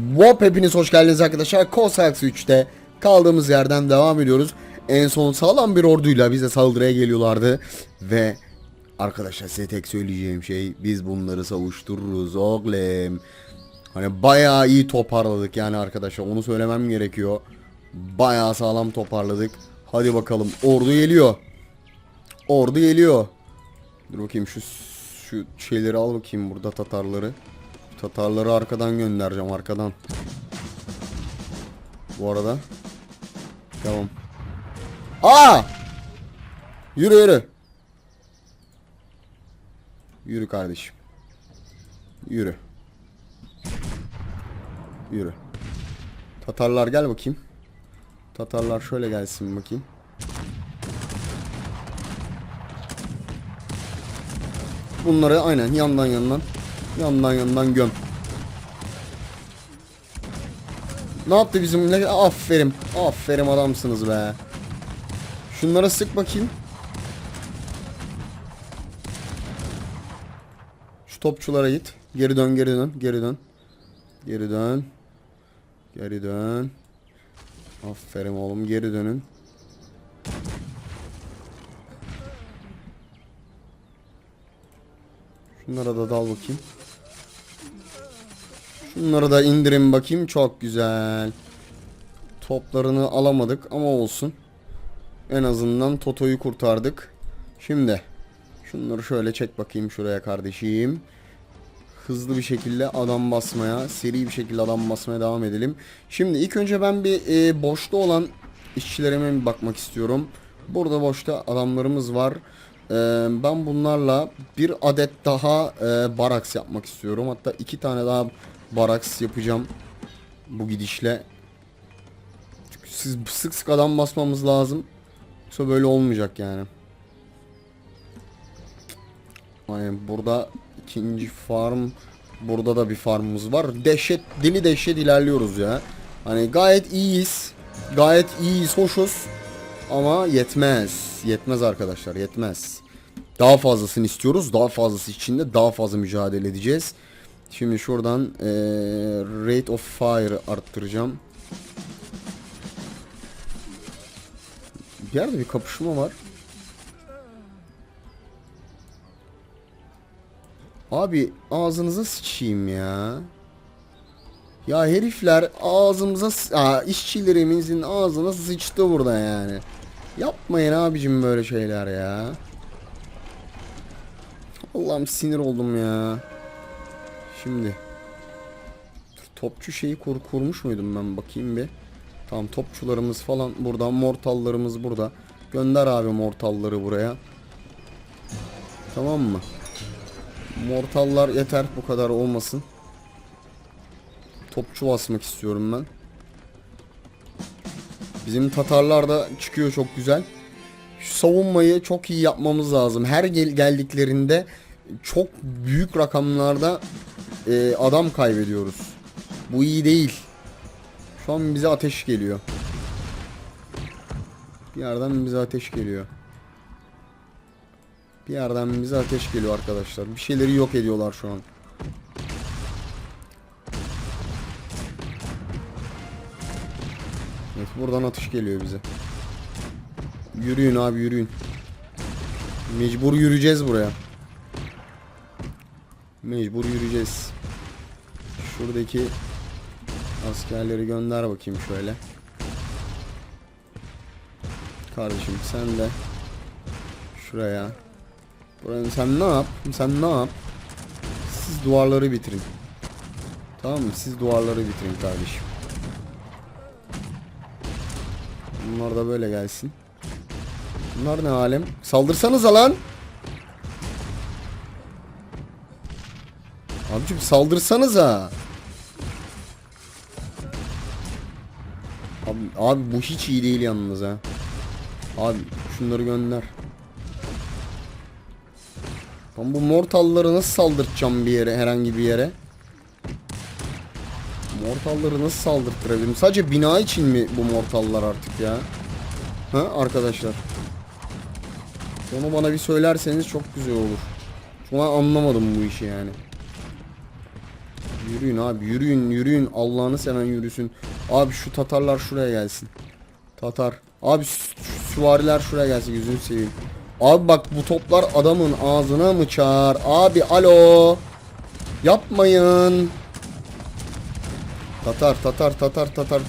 Wop hepiniz hoş geldiniz arkadaşlar. Cossacks 3'te kaldığımız yerden devam ediyoruz. En son sağlam bir orduyla bize saldırıya geliyorlardı. Ve arkadaşlar size tek söyleyeceğim şey biz bunları savuştururuz oğlum. Hani bayağı iyi toparladık yani arkadaşlar onu söylemem gerekiyor. Bayağı sağlam toparladık. Hadi bakalım ordu geliyor. Ordu geliyor. Dur bakayım şu şu şeyleri al bakayım burada Tatarları. Tatarları arkadan göndereceğim arkadan. Bu arada. Tamam. Aa! Yürü yürü. Yürü kardeşim. Yürü. Yürü. Tatarlar gel bakayım. Tatarlar şöyle gelsin bakayım. Bunları aynen yandan yandan yandan yandan göm. Ne yaptı bizimle? Aferin. Aferin adamsınız be. Şunlara sık bakayım. Şu topçulara git. Geri dön, geri dön, geri dön. Geri dön. Geri dön. Aferin oğlum, geri dönün. Şunlara da dal bakayım. Şunları da indirin bakayım. Çok güzel. Toplarını alamadık ama olsun. En azından Toto'yu kurtardık. Şimdi şunları şöyle çek bakayım şuraya kardeşim. Hızlı bir şekilde adam basmaya, seri bir şekilde adam basmaya devam edelim. Şimdi ilk önce ben bir e, boşta olan işçilerime bir bakmak istiyorum. Burada boşta adamlarımız var. E, ben bunlarla bir adet daha e, baraks yapmak istiyorum. Hatta iki tane daha baraks yapacağım bu gidişle. Çünkü siz sık sık adam basmamız lazım. Yoksa böyle olmayacak yani. Hani burada ikinci farm burada da bir farmımız var. Dehşet deli dehşet ilerliyoruz ya. Hani gayet iyiyiz. Gayet iyiyiz, hoşuz. Ama yetmez. Yetmez arkadaşlar, yetmez. Daha fazlasını istiyoruz. Daha fazlası için de daha fazla mücadele edeceğiz. Şimdi şuradan eee, rate of fire arttıracağım. Bir yerde bir kapışma var. Abi ağzınıza sıçayım ya. Ya herifler ağzımıza Aa, işçilerimizin ağzına sıçtı burada yani. Yapmayın abicim böyle şeyler ya. Allah'ım sinir oldum ya. Şimdi topçu şeyi kur, kurmuş muydum ben bakayım bir. Tamam topçularımız falan burada, mortallarımız burada. Gönder abi mortalları buraya. Tamam mı? Mortallar yeter bu kadar olmasın. Topçu basmak istiyorum ben. Bizim Tatarlar da çıkıyor çok güzel. Şu savunmayı çok iyi yapmamız lazım. Her gel geldiklerinde çok büyük rakamlarda e, adam kaybediyoruz. Bu iyi değil. Şu an bize ateş geliyor. Bir yerden bize ateş geliyor. Bir yerden bize ateş geliyor arkadaşlar. Bir şeyleri yok ediyorlar şu an. Evet buradan atış geliyor bize. Yürüyün abi yürüyün. Mecbur yürüyeceğiz buraya. Mecbur yürüyeceğiz. Şuradaki askerleri gönder bakayım şöyle. Kardeşim sen de şuraya. Buranın sen ne yap? Sen ne yap? Siz duvarları bitirin. Tamam mı? Siz duvarları bitirin kardeşim. Bunlar da böyle gelsin. Bunlar ne alem? Saldırsanıza lan. Abicim saldırsanıza. Abi, abi bu hiç iyi değil yalnız ha. Abi şunları gönder. Ben bu mortalları nasıl saldırtacağım bir yere herhangi bir yere? Mortalları nasıl saldırttırabilirim? Sadece bina için mi bu mortallar artık ya? Ha arkadaşlar? Onu bana bir söylerseniz çok güzel olur. Şu an anlamadım bu işi yani. Yürüyün abi yürüyün yürüyün Allah'ını seven yürüsün. Abi şu Tatarlar şuraya gelsin. Tatar. Abi süvariler şuraya gelsin yüzünü seveyim. Abi bak bu toplar adamın ağzına mı çağır? Abi alo. Yapmayın. Tatar Tatar Tatar Tatar.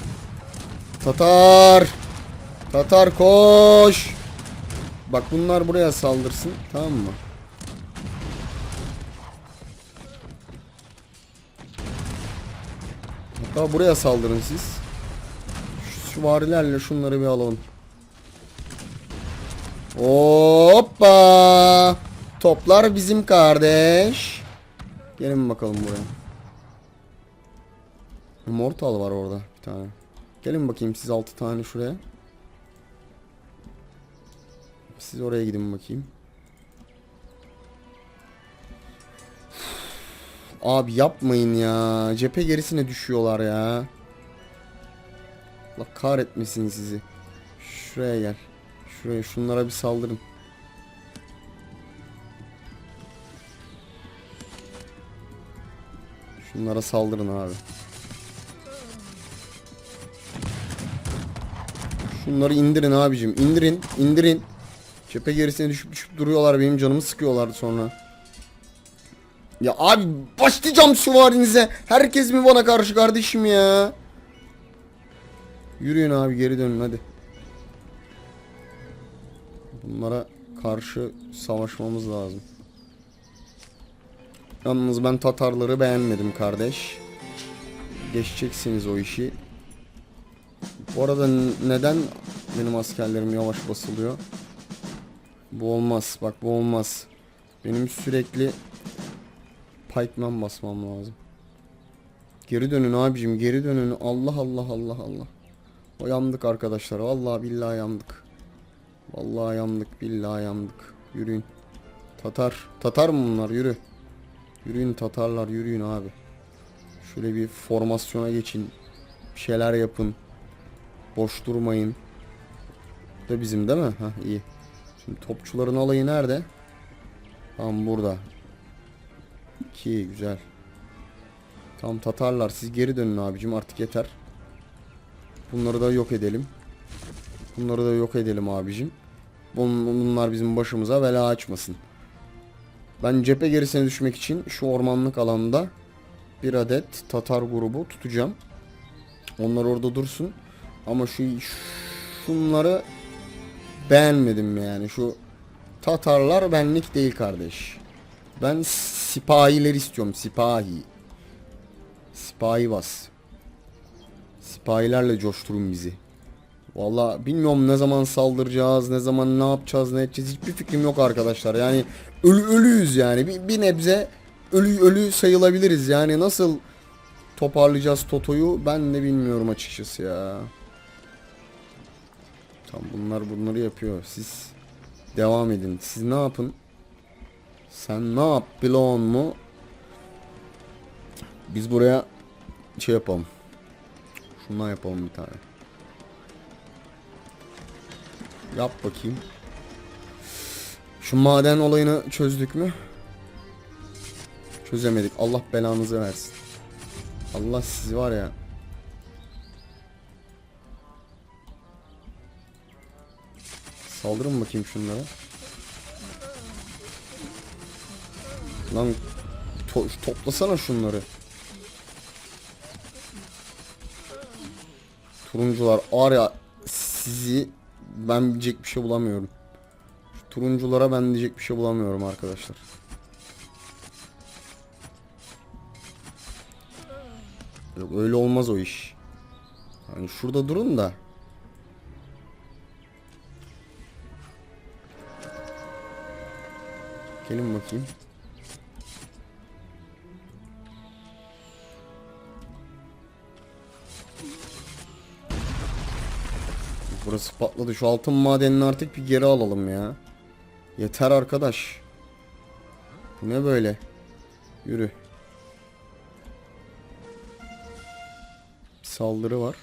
Tatar. Tatar koş. Bak bunlar buraya saldırsın tamam mı? Hatta buraya saldırın siz. Şu süvarilerle şunları bir alalım. Hoppa! Toplar bizim kardeş. Gelin bakalım buraya. Mortal var orada bir tane. Gelin bakayım siz 6 tane şuraya. Siz oraya gidin bakayım. Abi yapmayın ya. Cephe gerisine düşüyorlar ya. Allah kahretmesin sizi. Şuraya gel. Şuraya şunlara bir saldırın. Şunlara saldırın abi. Şunları indirin abicim. indirin, indirin. Cephe gerisine düşüp düşüp duruyorlar. Benim canımı sıkıyorlar sonra. Ya abi başlayacağım süvarinize. Herkes mi bana karşı kardeşim ya? Yürüyün abi geri dönün hadi. Bunlara karşı savaşmamız lazım. Yalnız ben Tatarları beğenmedim kardeş. Geçeceksiniz o işi. Bu arada neden benim askerlerim yavaş basılıyor? Bu olmaz. Bak bu olmaz. Benim sürekli Pikeman basmam lazım. Geri dönün abicim geri dönün. Allah Allah Allah Allah. O yandık arkadaşlar. Vallahi billahi yandık. Vallahi yandık billahi yandık. Yürüyün. Tatar. Tatar mı bunlar? Yürü. Yürüyün Tatarlar yürüyün abi. Şöyle bir formasyona geçin. Bir şeyler yapın. Boş durmayın. Bu da bizim değil mi? Ha iyi. Şimdi topçuların alayı nerede? Tam burada. 2 güzel. Tam Tatarlar siz geri dönün abicim artık yeter. Bunları da yok edelim. Bunları da yok edelim abicim. Bun- Bunlar bizim başımıza bela açmasın. Ben cephe gerisine düşmek için şu ormanlık alanda bir adet Tatar grubu tutacağım. Onlar orada dursun. Ama şu şunları beğenmedim yani. Şu Tatarlar benlik değil kardeş. Ben sipahiler istiyorum. Sipahi. Sipahi bas. Sipahilerle coşturun bizi. Valla bilmiyorum ne zaman saldıracağız, ne zaman ne yapacağız, ne edeceğiz hiçbir fikrim yok arkadaşlar. Yani ölü ölüyüz yani. Bir, bir nebze ölü ölü sayılabiliriz. Yani nasıl toparlayacağız Toto'yu ben de bilmiyorum açıkçası ya. Tam bunlar bunları yapıyor. Siz devam edin. Siz ne yapın? Sen ne yap bilon mu? Biz buraya şey yapalım. Şundan yapalım bir tane. Yap bakayım. Şu maden olayını çözdük mü? Çözemedik. Allah belanızı versin. Allah sizi var ya. Saldırın bakayım şunlara. Lan to- toplasana şunları. Turuncular var ya sizi ben diyecek bir şey bulamıyorum. Şu turunculara ben diyecek bir şey bulamıyorum arkadaşlar. Yok öyle olmaz o iş. Hani şurada durun da. Gelin bakayım. Burası patladı. Şu altın madenini artık bir geri alalım ya. Yeter arkadaş. Bu ne böyle? Yürü. Saldırı var.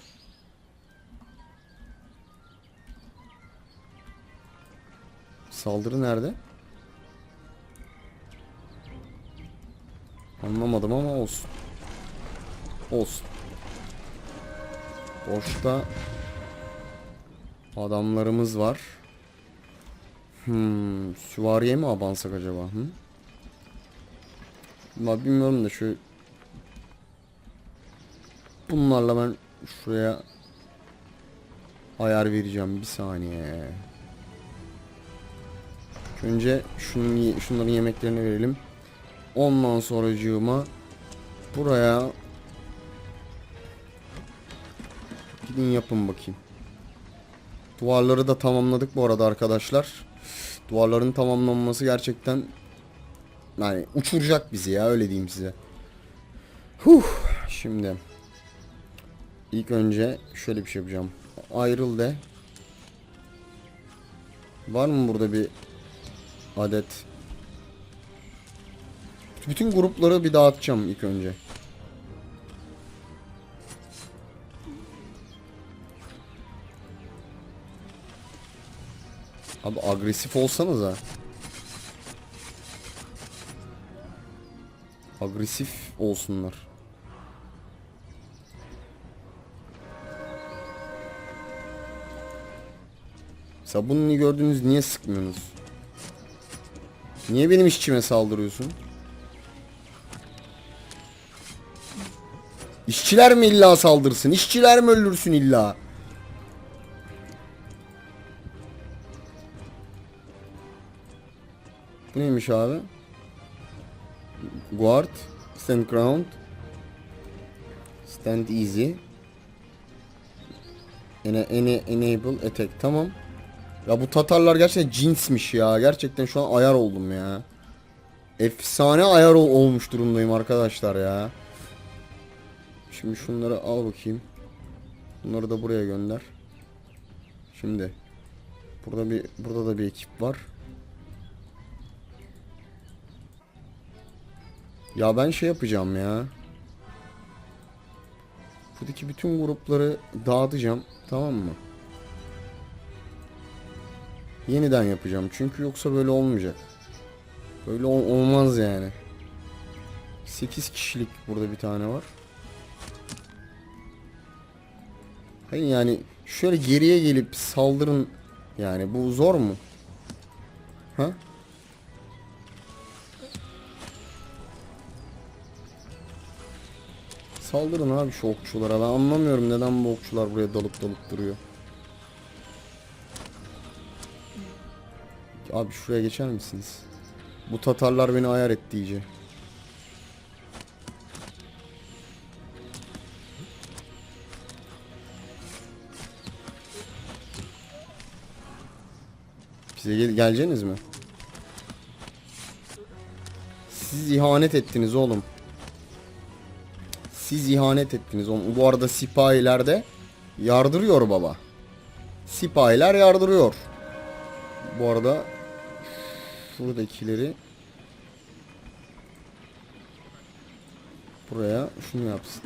Saldırı nerede? Anlamadım ama olsun. Olsun. Boşta adamlarımız var. Hmm, süvariye mi abansak acaba? Hı? Vallahi bilmiyorum da şu bunlarla ben şuraya ayar vereceğim bir saniye. Önce şunun, şunların yemeklerini verelim. Ondan sonracığıma buraya gidin yapın bakayım. Duvarları da tamamladık bu arada arkadaşlar. Duvarların tamamlanması gerçekten yani uçuracak bizi ya öyle diyeyim size. Huh. Şimdi ilk önce şöyle bir şey yapacağım. Ayrıl de. Var mı burada bir adet? Bütün grupları bir dağıtacağım ilk önce. Abi agresif olsanız ha. Agresif olsunlar. Mesela bunu gördünüz niye sıkmıyorsunuz? Niye benim işçime saldırıyorsun? İşçiler mi illa saldırsın? İşçiler mi öldürsün illa? Bu neymiş abi? Guard, stand ground, stand easy, Ena, ena, enable attack. Tamam. Ya bu Tatarlar gerçekten cinsmiş ya. Gerçekten şu an ayar oldum ya. Efsane ayar ol- olmuş durumdayım arkadaşlar ya. Şimdi şunları al bakayım. Bunları da buraya gönder. Şimdi burada bir burada da bir ekip var. Ya ben şey yapacağım ya. Buradaki bütün grupları dağıtacağım. Tamam mı? Yeniden yapacağım. Çünkü yoksa böyle olmayacak. Böyle ol- olmaz yani. 8 kişilik burada bir tane var. Hayır yani şöyle geriye gelip saldırın yani bu zor mu? Ha? Saldırın abi şu okçulara. Ben anlamıyorum neden bu okçular buraya dalıp dalıp duruyor. Abi şuraya geçer misiniz? Bu Tatarlar beni ayar etti iyice. Bize gel geleceğiniz mi? Siz ihanet ettiniz oğlum. Siz ihanet ettiniz oğlum. Bu arada sipahiler de yardırıyor baba. Sipahiler yardırıyor. Bu arada şuradakileri buraya şunu yapsın.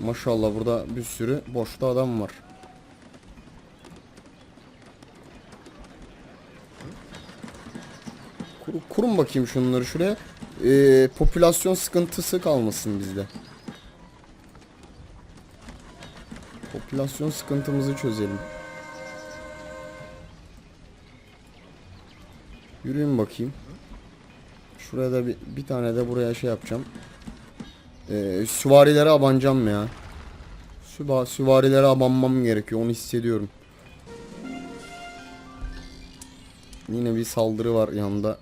Maşallah burada bir sürü boşta adam var. Kur, kurun bakayım şunları şuraya. Ee, popülasyon sıkıntısı kalmasın bizde. Popülasyon sıkıntımızı çözelim. Yürüyün bakayım. Şuraya da bir, bir tane de buraya şey yapacağım. Ee, süvarilere abanacağım ya. Süva, süvarilere abanmam gerekiyor. Onu hissediyorum. Yine bir saldırı var yanında.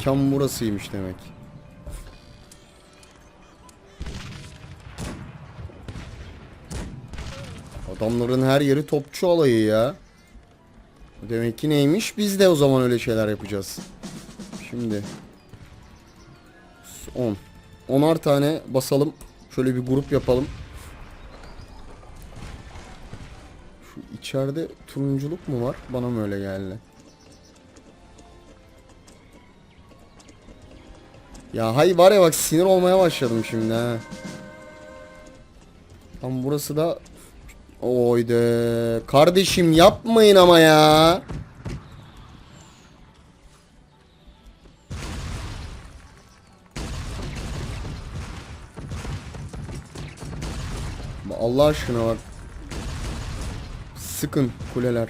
Mekan burasıymış demek. Adamların her yeri topçu alayı ya. Demek ki neymiş? Biz de o zaman öyle şeyler yapacağız. Şimdi 10 10'ar tane basalım. Şöyle bir grup yapalım. Şu içeride turunculuk mu var? Bana mı öyle geldi? Ya hay var ya bak sinir olmaya başladım şimdi ha. Tam burası da Oyde. Kardeşim yapmayın ama ya. Allah aşkına bak. Sıkın kuleler.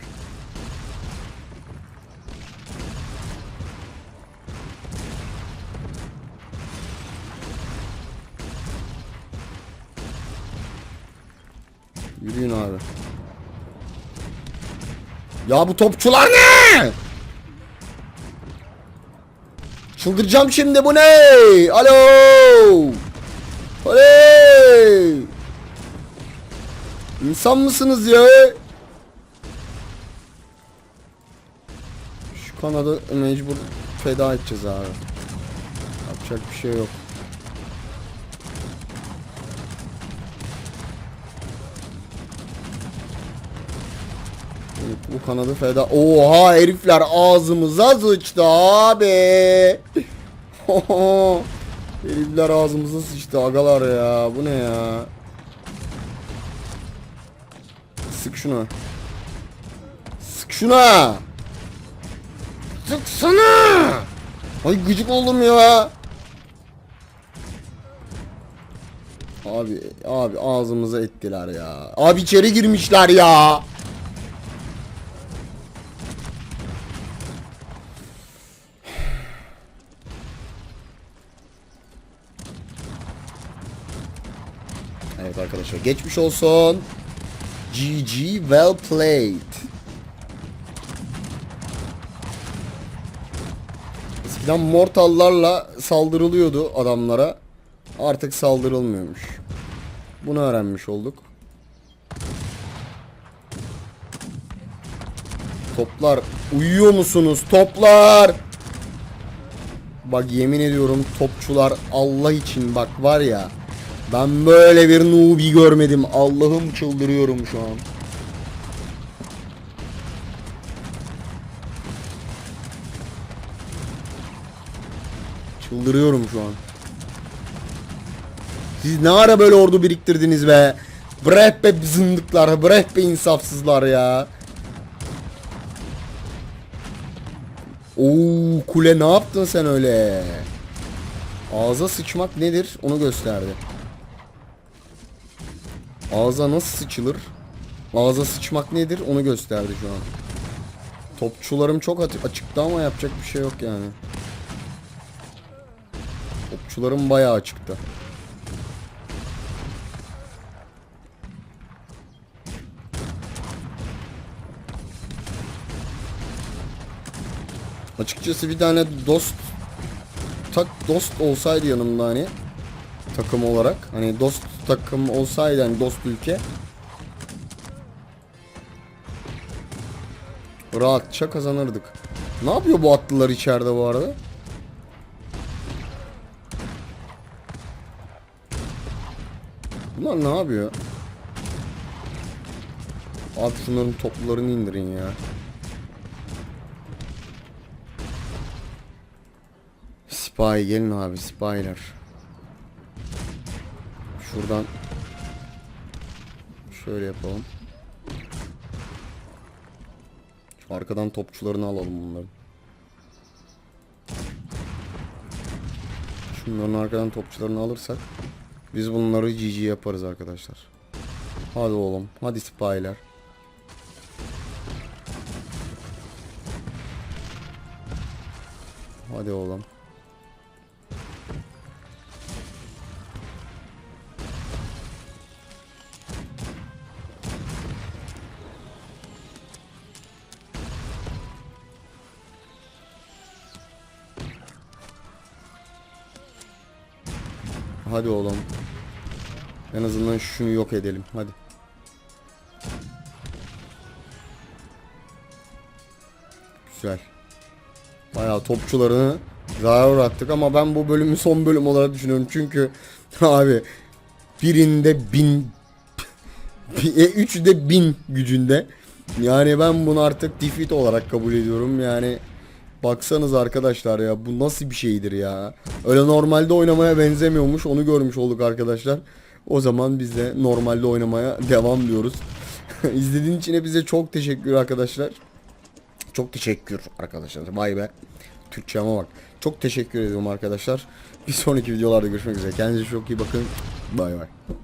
Yürüyün abi. Ya bu topçular ne? Çıldıracağım şimdi bu ne? Alo! Oley! İnsan mısınız ya? Şu kanadı mecbur feda edeceğiz abi. Yapacak bir şey yok. Bu kanadı feda. Oha herifler ağzımıza sıçtı abi. herifler ağzımıza sıçtı agalar ya. Bu ne ya? Sık şuna. Sık şuna. Sıksana. Ay gıcık oldum ya. Abi abi ağzımıza ettiler ya. Abi içeri girmişler ya. Evet arkadaşlar geçmiş olsun. GG well played. Eskiden mortallarla saldırılıyordu adamlara. Artık saldırılmıyormuş. Bunu öğrenmiş olduk. Toplar uyuyor musunuz toplar? Bak yemin ediyorum topçular Allah için bak var ya. Ben böyle bir nubi görmedim. Allah'ım çıldırıyorum şu an. Çıldırıyorum şu an. Siz ne ara böyle ordu biriktirdiniz be? Bre be zındıklar, bre be insafsızlar ya. Oo kule ne yaptın sen öyle? Ağza sıçmak nedir onu gösterdi. Ağza nasıl sıçılır? Ağza sıçmak nedir onu gösterdi şu an. Topçularım çok açı- açıktı ama yapacak bir şey yok yani. Topçularım bayağı açıktı. Açıkçası bir tane dost tak dost olsaydı yanımda hani takım olarak hani dost takım olsaydı hani dost ülke rahatça kazanırdık. Ne yapıyor bu atlılar içeride bu arada? Bunlar ne yapıyor? Abi şunların toplarını indirin ya. Spy gelin abi spyler. Şuradan şöyle yapalım. Şu arkadan topçularını alalım bunların. Şunların arkadan topçularını alırsak biz bunları GG yaparız arkadaşlar. Hadi oğlum. Hadi spyler. Hadi oğlum. Hadi oğlum. En azından şunu yok edelim. Hadi. Güzel. Bayağı topçularını zarar uğrattık ama ben bu bölümü son bölüm olarak düşünüyorum. Çünkü abi birinde bin e, üçü de bin gücünde. Yani ben bunu artık defeat olarak kabul ediyorum. Yani Baksanız arkadaşlar ya bu nasıl bir şeydir ya. Öyle normalde oynamaya benzemiyormuş onu görmüş olduk arkadaşlar. O zaman biz de normalde oynamaya devam diyoruz. İzlediğin için hepinize çok teşekkür arkadaşlar. Çok teşekkür arkadaşlar. Vay be. Türkçeme bak. Çok teşekkür ediyorum arkadaşlar. Bir sonraki videolarda görüşmek üzere. Kendinize çok iyi bakın. Bay bay.